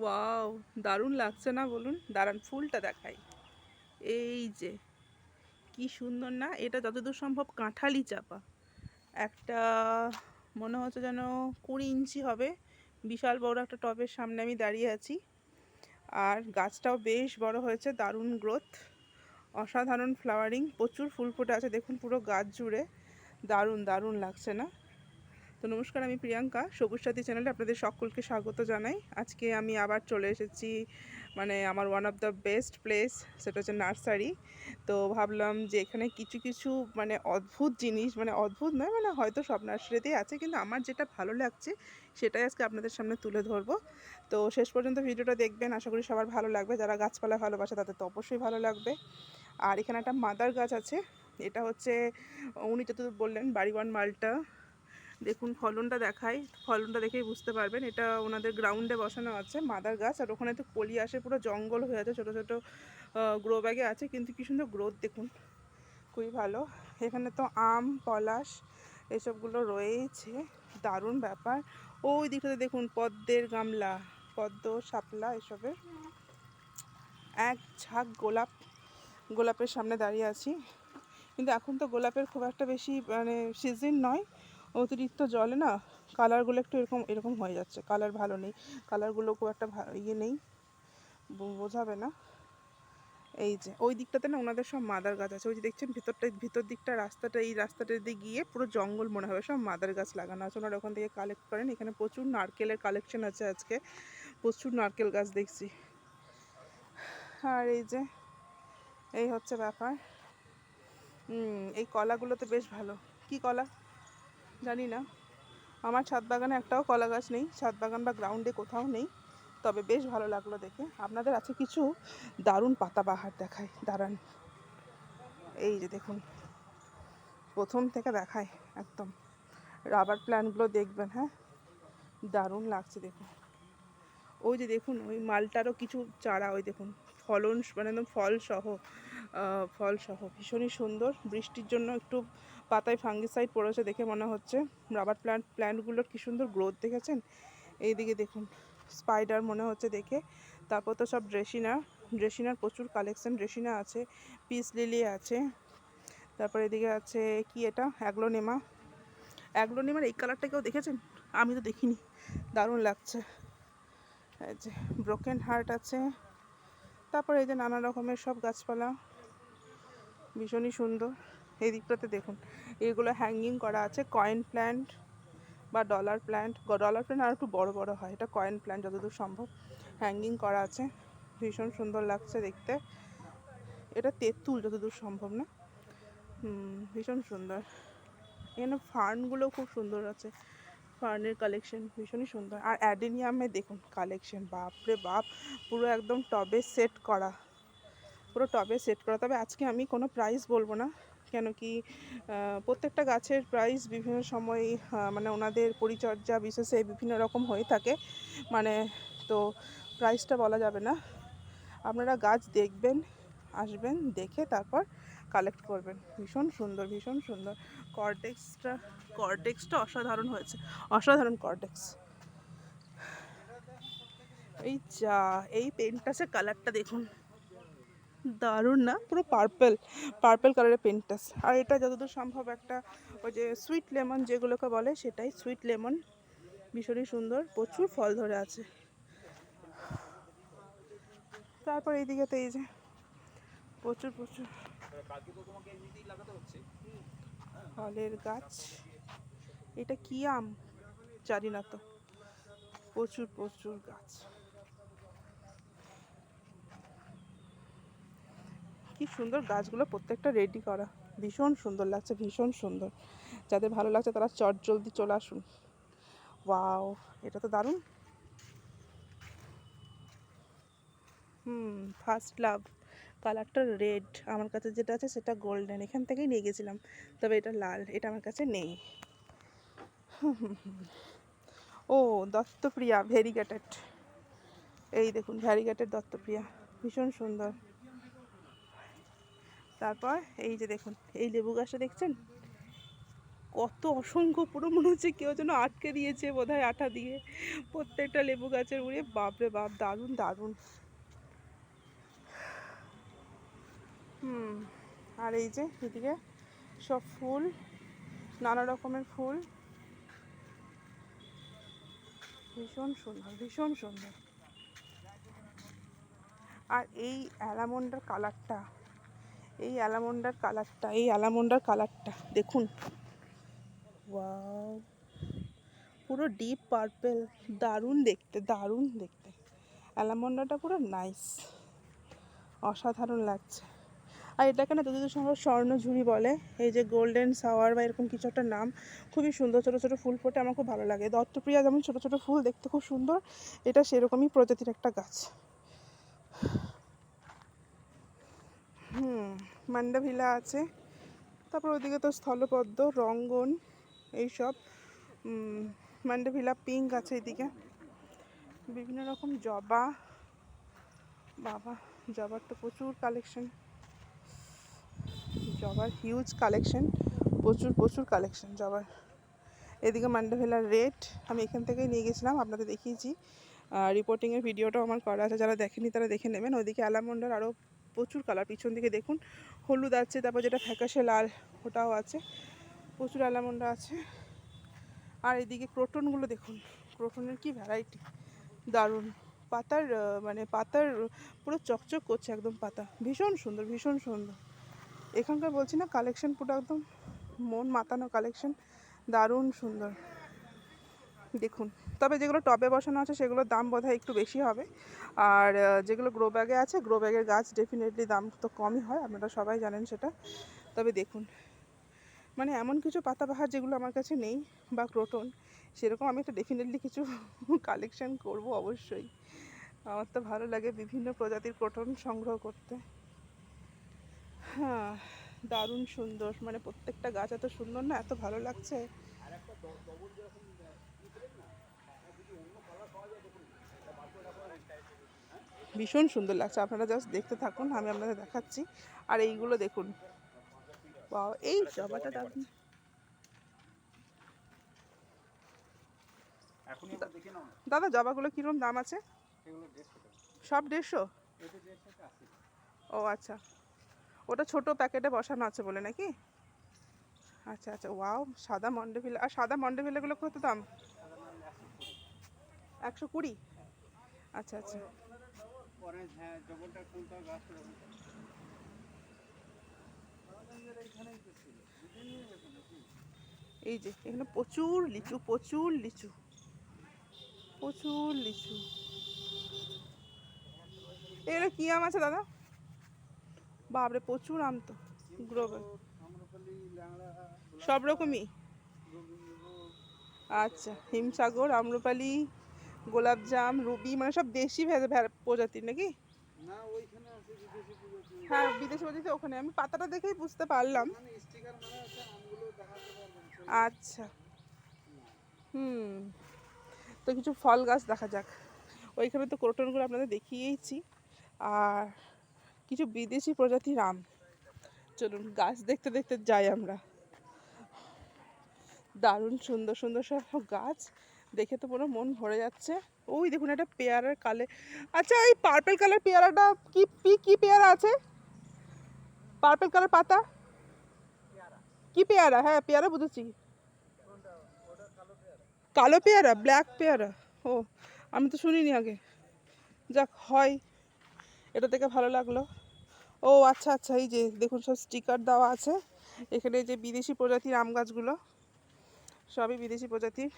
Wow, দারুণ লাগছে না বলুন? দাঁড়ান, ফুলটা দেখাই। এই যে, কি সুন্দর না? এটা যতদূর সম্ভব কাঁঠালি চাপা। একটা মনে হচ্ছে যেন কুড়ি ইঞ্চি হবে। বিশাল বড় একটা টবের সামনে আমি দাঁড়িয়ে আছি। আর গাছটাও বেশ বড় হয়েছে, দারুণ গ্রোথ। অসাধারণ ফ্লাওয়ারিং, প্রচুর ফুল ফুটে আছে, দেখুন পুরো গাছ জুড়ে। দারুণ দারুণ লাগছে না? তো নমস্কার, আমি প্রিয়াঙ্কা, সবুজ সাথী চ্যানেলে আপনাদের সকলকে স্বাগত জানাই। আজকে আমি আবার চলে এসেছি মানে আমার one of the best place সেটা হচ্ছে নার্সারি। তো ভাবলাম যে এখানে কিছু কিছু মানে অদ্ভুত জিনিস মানে অদ্ভুত নয় মানে হয়তো সব নার্সারিতেই আছে, কিন্তু আমার যেটা ভালো লাগছে, সেটাই আজকে আপনাদের সামনে তুলে ধরবো। তো শেষ পর্যন্ত ভিডিওটা দেখবেন, আশা করি সবার ভালো লাগবে। যারা গাছপালা ভালোবাসে, তাদের তো অবশ্যই ভালো লাগবে। আর এখানে একটা মাদার গাছ আছে, এটা হচ্ছে, উনি যত বললেন বাড়িওয়ান মালটা। দেখুন, ফলনটা দেখাই। ফলনটা দেখেই বুঝতে পারবেন। এটা ওনাদের গ্রাউন্ডে বসানো আছে, মাদার গাছ। আর ওখানে তো কলি আসে, পুরো জঙ্গল হয়ে আছে, ছোটো ছোটো গ্রো ব্যাগে আছে। কিন্তু কি সুন্দর গ্রোথ দেখুন। খুবই ভালো। এখানে তো আম, পলাশ, এসবগুলো রয়েছে। দারুণ ব্যাপার। ওই দিকটাতে দেখুন, পদ্মের গামলা, পদ্ম, শাপলা, এসবের। এক ঝাঁক গোলাপ, গোলাপের সামনে দাঁড়িয়ে আছি। কিন্তু এখন তো গোলাপের খুব একটা বেশি মানে সিজন নয়। অতিরিক্ত জলে না কালারগুলো একটু এরকম এরকম হয়ে যাচ্ছে। কালার ভালো নেই। কালারগুলো খুব একটা ইয়ে নেই। বোঝাবে না। এই যে, ওই দিকটাতে না ওনাদের সব মাদার গাছ আছে। ওই যে দেখছেন ভিতরটা, ভিতর দিকটা, রাস্তাটা, এই রাস্তাটা দিয়ে গিয়ে পুরো জঙ্গল মনে হবে। সব মাদার গাছ লাগানো আছে। ওনারা ওখান থেকে কালেক্ট করেন। এখানে প্রচুর নারকেলের কালেকশন আছে আজকে। প্রচুর নারকেল গাছ দেখছি। আর এই যে, এই হচ্ছে ব্যাপার। এই কলাগুলো তো বেশ ভালো। কি কলা? জানি না। আমার ছাদ বাগানে একটাও কলা গাছ নেই ছাদ বাগান বা গ্রাউন্ডে কোথাও নেই তবে বেশ ভালো লাগল দেখে। আপনাদের আছে কিছু দারুণ পাতা পাতাবাহার দেখায় দাঁড়ান। এই যে দেখুন প্রথম থেকে দেখায় একদম। রাবার প্ল্যান্টগুলো দেখবেন হ্যাঁ? দারুণ লাগছে দেখুন। ওই যে দেখুন ওই মালটারও কিছু চারা ওই দেখুন ফলন মানে একদম ফল সহ আহ, ফল সহ ভীষণই সুন্দর। বৃষ্টির জন্য একটু পাতায় ফাঙ্গিসাইড পড়েছে দেখে মনে হচ্ছে। রাবার প্ল্যান্ট, প্ল্যান্টগুলোর কী সুন্দর গ্রোথ দেখেছেন? এইদিকে দেখুন, স্পাইডার মনে হচ্ছে দেখে। তারপর তো সব ড্রেসিনা, ড্রেসিনার প্রচুর কালেকশন, ড্রেসিনা আছে, পিস লিলি আছে। তারপর এদিকে আছে কি এটা? অ্যাগ্লোনেমা। অ্যাগ্লোনেমার এই কালারটা কেউ দেখেছেন? আমি তো দেখিনি। দারুণ লাগছে। এই যে, ব্রোকেন হার্ট আছে। তারপর এই যে নানা রকমের সব গাছপালা। ভীষণই সুন্দর। এই দিকটাতে দেখুন, এগুলো হ্যাঙ্গিং করা আছে কয়েন প্ল্যান্ট বা ডলার প্ল্যান্ট ডলার প্ল্যান্ট আর একটু বড় বড় হয়, এটা কয়েন প্ল্যান্ট যতদূর সম্ভব হ্যাঙ্গিং করা আছে, ভীষণ সুন্দর লাগছে দেখতে। এটা তেঁতুল যতদূর সম্ভব না ভীষণ সুন্দর। এখানে ফার্নগুলো খুব সুন্দর আছে ফার্নের কালেকশন ভীষণই সুন্দর। আর অ্যাডেনিয়ামে দেখুন কালেকশন বাপরে বাপ, পুরো একদম টবে সেট করা, পুরো টবে সেট করা। তবে আজকে আমি কোনো প্রাইস বলব না। কেন কি প্রত্যেকটা গাছের প্রাইস বিভিন্ন সময় মানে ওনাদের পরিচর্যা বিশেষে বিভিন্ন রকম হয়ে থাকে। মানে তো প্রাইসটা বলা যাবে না। আপনারা গাছ দেখবেন, আসবেন, দেখে তারপর কালেক্ট করবেন। ভীষণ সুন্দর ভীষণ সুন্দর। কর্ডেক্সটা কর্ডেক্সটা অসাধারণ হয়েছে। অসাধারণ কর্ডেক্স এই যা, এই পেন্টাসের কালারটা দেখুন। দারুণ না, পুরো পার্পেল পার্পেল কালারের পেন্টাস আর এটা যতদূর সম্ভব একটা ওই যে সুইট লেমন যেগুলোকে বলে, সেটাই সুইট লেমন ভীষণই সুন্দর, প্রচুর ফল ধরে আছে। তারপর এইদিকে তো এই যে, প্রচুর প্রচুর। ফলের গাছ, এটা কি আম? জানি না তো। প্রচুর প্রচুর গাছ। কি সুন্দর গাছগুলো প্রত্যেকটা রেডি করা। ভীষণ সুন্দর লাগছে, ভীষণ সুন্দর। যাদের ভালো লাগছে তারা চট জলদি চলে আসুন। ওয়াও, এটা তো দারুণ। হুম ফার্স্ট লাভ কালারটা রেড আমার কাছে যেটা আছে সেটা গোল্ডেন এখান থেকেই নিয়ে গেছিলাম, তবে এটা লাল। এটা আমার কাছে নেই। ও, দত্তপ্রিয়া ভেরিগেটেড এই দেখুন ভ্যারিগেটেড দত্তপ্রিয়া। ভীষণ সুন্দর। তারপর এই যে দেখুন, এই লেবু গাছটা দেখছেন? কত অসংখ্য, পুরো মনে হচ্ছে কেউ যেন আটকে দিয়েছে বোধহয় আঠা দিয়ে। প্রত্যেকটা লেবু গাছের উড়ে, বাপরে বাপ, দারুণ দারুণ। হুম, আর এই যে এদিকে সব ফুল, নানা রকমের ফুল। ভীষণ সুন্দর ভীষণ সুন্দর। আর এই অ্যালামন্ডার কালারটা এই অ্যালামন্ডার কালারটা, এই অ্যালামন্ডার কালারটা, দেখুন। পুরো ডিপ পার্পেল দারুণ দেখতে দারুণ দেখতে। অ্যালামন্ডাটা পুরো নাইস অসাধারণ লাগছে। আর এটাকে না যতদূর সম্ভব স্বর্ণঝুরি বলে? এই যে গোল্ডেন সাওয়ার বা এরকম কিছু একটা নাম, খুবই সুন্দর ছোটো ছোটো ফুল ফোটে, আমার খুব ভালো লাগে। দত্তপ্রিয়া যেমন ছোটো ছোটো ফুল দেখতে খুব সুন্দর, এটা সেরকমই প্রজাতির একটা গাছ। হুম মান্ডাভিলা আছে। তারপর ওদিকে তো স্থলপদ্ম, রঙ্গন, এইসব। মান্ডাভিলা পিঙ্ক আছে এদিকে। বিভিন্ন রকম জবা। বাবা, জবার তো প্রচুর কালেকশন জবার হিউজ কালেকশন প্রচুর প্রচুর কালেকশন জবার। এদিকে মান্ডাভেলার রেট আমি এখান থেকেই নিয়ে গেছিলাম, আপনাদের দেখিয়েছি। রিপোর্টিংয়ের ভিডিওটাও আমার করা আছে, যারা দেখেনি তারা দেখে নেবেন। ওইদিকে অ্যালামন্ডার আরও প্রচুর কালার, পিছন দিকে দেখুন, হলুদ আছে, তারপর যেটা ফ্যাকাশে লাল, ওটাও আছে, প্রচুর অ্যালামন্ডা আছে। আর এদিকে ক্রোটনগুলো দেখুন, ক্রোটনের কি ভ্যারাইটি দারুণ। পাতার মানে পাতার পুরো চকচক করছে একদম পাতা, ভীষণ সুন্দর ভীষণ সুন্দর। এখানকার বলছি না কালেকশন পুরো একদম মন মাতানো কালেকশন দারুণ সুন্দর। দেখুন তবে যেগুলো টবে বসানো আছে সেগুলোর দাম বোধহয় একটু বেশি হবে। আর যেগুলো গ্রো ব্যাগে আছে গ্রো ব্যাগের গাছ ডেফিনেটলি দাম তো কমই হয়, আপনারা সবাই জানেন সেটা। তবে দেখুন মানে এমন কিছু পাতাবাহার যেগুলো আমার কাছে নেই বা ক্রোটন সেরকম আমি একটা ডেফিনেটলি কিছু কালেকশন করব অবশ্যই। আমার তো ভালো লাগে বিভিন্ন প্রজাতির ক্রোটন সংগ্রহ করতে। হ্যাঁ দারুণ সুন্দর মানে প্রত্যেকটা গাছ এত সুন্দর না, এত ভালো লাগছে। ভীষণ সুন্দর লাগছে। আপনারা জাস্ট দেখতে থাকুন আমি আপনাদের দেখাচ্ছি। আর এইগুলো দেখুন। এই জবাটা দারুণ এখনই একবার দেখে দাদা জবাগুলো কীরকম দাম আছে? সব দেড়শো? ও আচ্ছা। ওটা ছোট প্যাকেটে বসানো আছে বলে নাকি? আচ্ছা আচ্ছা। ওয়াও সাদা মন্ডেভিলা আর সাদা মন্ডেভিলাগুলো কত দাম? একশো কুড়ি? আচ্ছা আচ্ছা। অরেঞ্জ হ্যাঁ জবলটা কোনটা এই যে এখানে প্রচুর লিচু প্রচুর লিচু প্রচুর লিচু। এগুলো কি আম আছে দাদা? বাপরে প্রচুর আম তো গ্রোবে সব রকমই? আচ্ছা হিমসাগর আম্রপালি গোলাপজাম রুবি মানে সব দেশি প্রজাতির নাকি? হ্যাঁ বিদেশি প্রজাতি ওখানে। আমি পাতাটা দেখেই বুঝতে পারলাম। মানে মানে আচ্ছা। হুম। তো কিছু ফল গাছ দেখা যাক। ওইখানে তো ক্রোটনগুলো আপনাদের দেখিয়েইছি। আর কিছু বিদেশি প্রজাতির আম। চলুন গাছ দেখতে দেখতে যাই আমরা। দারুণ সুন্দর সুন্দর সব গাছ। দেখে তো পুরো মন ভরে যাচ্ছে। ওই দেখুন একটা পেয়ারার কালে আচ্ছা এই পার্পল কালার পেয়ারাটা কি কি কি পেয়ারা আছে? পার্পল কালার পাতা? কি পেয়ারা? হ্যাঁ পেয়ারা বুঝেছি। কালো পেয়ারা ব্ল্যাক পেয়ারা। ও, আমি তো শুনিনি আগে। যাক, হয়। এটা থেকে ভালো লাগল। ও আচ্ছা আচ্ছা এই যে দেখুন সব স্টিকার দেওয়া আছে। এখানে যে বিদেশি প্রজাতির আম গাছগুলো। সবই বিদেশি প্রজাতির।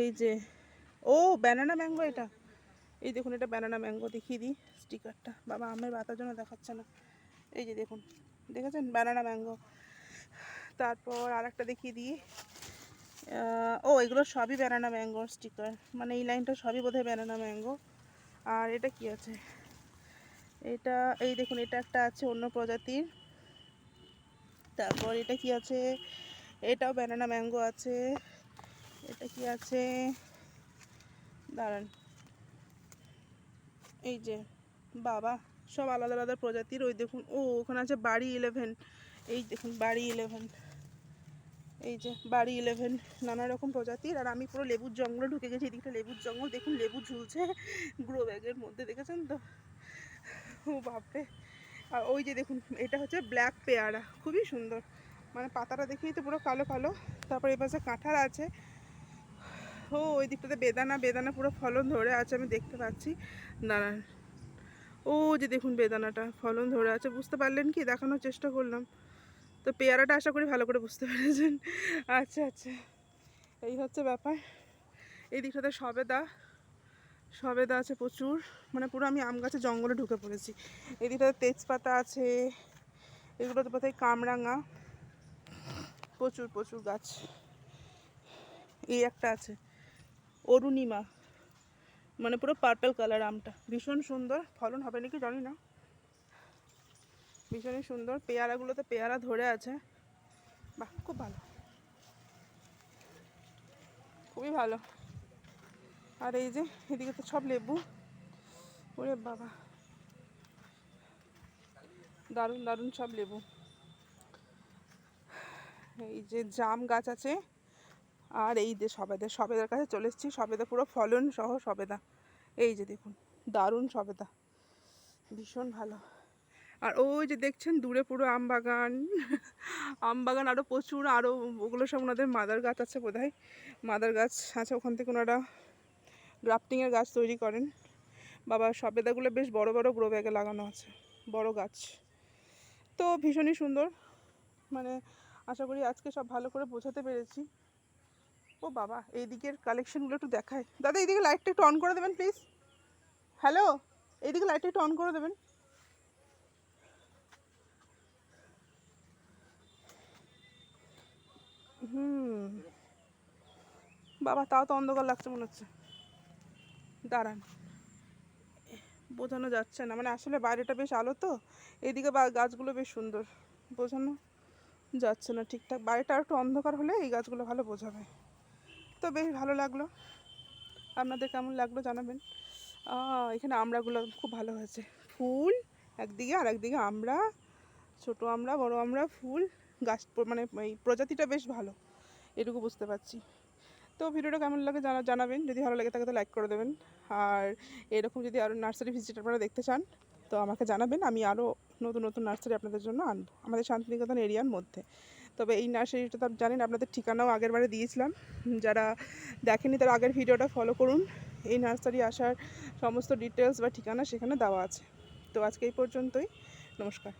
এই যে, ও ব্যানানা ম্যাঙ্গো এটা। এই দেখুন, এটা ব্যানানা ম্যাঙ্গো দেখিয়ে দিই স্টিকারটা। বাবা, আমের বাতার জন্য দেখাচ্ছে না। এই যে দেখুন, দেখেছেন? ব্যানানা ম্যাঙ্গো তারপর আর একটা দেখিয়ে দিই। ও, এগুলো সবই ব্যানানা ম্যাঙ্গোর স্টিকার মানে এই লাইনটা সবই বোধহয় ব্যানানা ম্যাঙ্গো আর এটা কি আছে? এটা, এই দেখুন, এটা একটা আছে অন্য প্রজাতির। তারপর এটা কি আছে? এটাও ব্যানানা ম্যাঙ্গো আছে। এটা কি আছে? দাঁড়ান। এই যে, বাবা, সব আলাদা আলাদা প্রজাতির। ওই দেখুন, ও, ওখানে আছে বাড়ি ইলেভেন এই দেখুন, বাড়ি ইলেভেন এই যে, বাড়ি ইলেভেন নানা রকম প্রজাতির। আর আমি পুরো লেবুর জঙ্গলে ঢুকে গেছি, এদিকটা লেবুর জঙ্গল। দেখুন, লেবু ঝুলছে গ্রো ব্যাগের মধ্যে, দেখেছেন তো? ও বাপরে। আর ওই যে দেখুন, এটা হচ্ছে ব্ল্যাক পেয়ারা। খুবই সুন্দর। মানে পাতাটা দেখেই তো পুরো কালো কালো। তারপর এই পাশে কাঁঠাল আছে। ও ওই দিকটাতে বেদানা বেদানা পুরো ফলন ধরে আছে, আমি দেখতে পাচ্ছি। দাঁড়ান। ও যে দেখুন বেদানাটা, ফলন ধরে আছে, বুঝতে পারলেন কি? দেখানোর চেষ্টা করলাম। তো পেয়ারাটা আশা করি ভালো করে বুঝতে পেরেছেন। আচ্ছা আচ্ছা। এই হচ্ছে ব্যাপার। এই দিকটাতে সবেদা সবেদা আছে প্রচুর। মানে পুরো আমি আম গাছে জঙ্গলে ঢুকে পড়েছি। এই দিকটাতে তেজপাতা আছে, এগুলোতে বোধহয় কামরাঙা। প্রচুর প্রচুর গাছ। এই একটা আছে। অরুণিমা। মানে পুরো পার্পল কালার আমটা। ভীষণ সুন্দর। ফলন হবে নাকি জানি না। ভীষণই সুন্দর। পেয়ারাগুলোতে পেয়ারা ধরে আছে। বাহ, খুব ভালো। খুবই ভালো। আর এই যে, এদিকে তো সব লেবু। ওরে বাবা। দারুণ দারুণ সব লেবু। এই যে জাম গাছ আছে। আর এই যে সবেদা, সবেদার কাছে চলে এসেছি। সবেদা পুরো ফলন সহ সবেদা। এই যে দেখুন, দারুণ সবেদা। ভীষণ ভালো। আর ওই যে দেখছেন, দূরে পুরো আম বাগান। আম বাগান আরও প্রচুর আরও ওগুলো সব ওনাদের মাদার গাছ আছে বোধহয়। মাদার গাছ আছে, ওখান থেকে ওনারা গ্রাফটিংয়ের গাছ তৈরি করেন। বাবা, সবেদাগুলো বেশ বড় বড় গ্রো ব্যাগে লাগানো আছে। বড় গাছ। তো ভীষণই সুন্দর। মানে আশা করি আজকে সব ভালো করে বোঝাতে পেরেছি। ও বাবা এই দিকের কালেকশনগুলো একটু দেখায় দাদা, এইদিকে লাইটটা একটু অন করে দেবেন প্লিজ হ্যালো এইদিকে লাইটটা একটু অন করে দেবেন। হুম। বাবা, তাও তো অন্ধকার লাগছে মনে হচ্ছে। দাঁড়ান। বোঝানো যাচ্ছে না। মানে আসলে বাইরেটা বেশ আলো তো। এইদিকে গাছগুলো বেশ সুন্দর। বোঝানো যাচ্ছে না ঠিকঠাক। বাইরেটা একটু অন্ধকার হলে এই গাছগুলো ভালো বোঝাবে। তো বেশ ভালো লাগল। আপনাদের কেমন লাগল জানাবেন। এখানে আমড়াগুলো খুব ভালো হয়েছে। ফুল, একদিকে আর একদিকে আমরা ছোটো আমরা বড় আমরা ফুল, গাছ মানে এই প্রজাতিটা বেশ ভালো, এটুকু বুঝতে পারছি। তো ভিডিওটা কেমন লাগে জানা, জানাবেন। যদি ভালো লাগে থাকে তো লাইক করে দেবেন। আর এরকম যদি আরও নার্সারি ভিজিট আপনারা দেখতে চান, তো আমাকে জানাবেন। আমি আরও নতুন নতুন নার্সারি আপনাদের জন্য আনব। আমাদের শান্তিনিকেতন এরিয়ার মধ্যে। তবে এই নার্সারিটা তো জানেন আপনাদের ঠিকানাও আগেরবারে দিয়েছিলাম। যারা দেখেনি তারা আগের ভিডিওটা ফলো করুন। এই নার্সারি আসার সমস্ত ডিটেলস বা ঠিকানা সেখানে দেওয়া আছে। তো আজকে এই পর্যন্তই। নমস্কার।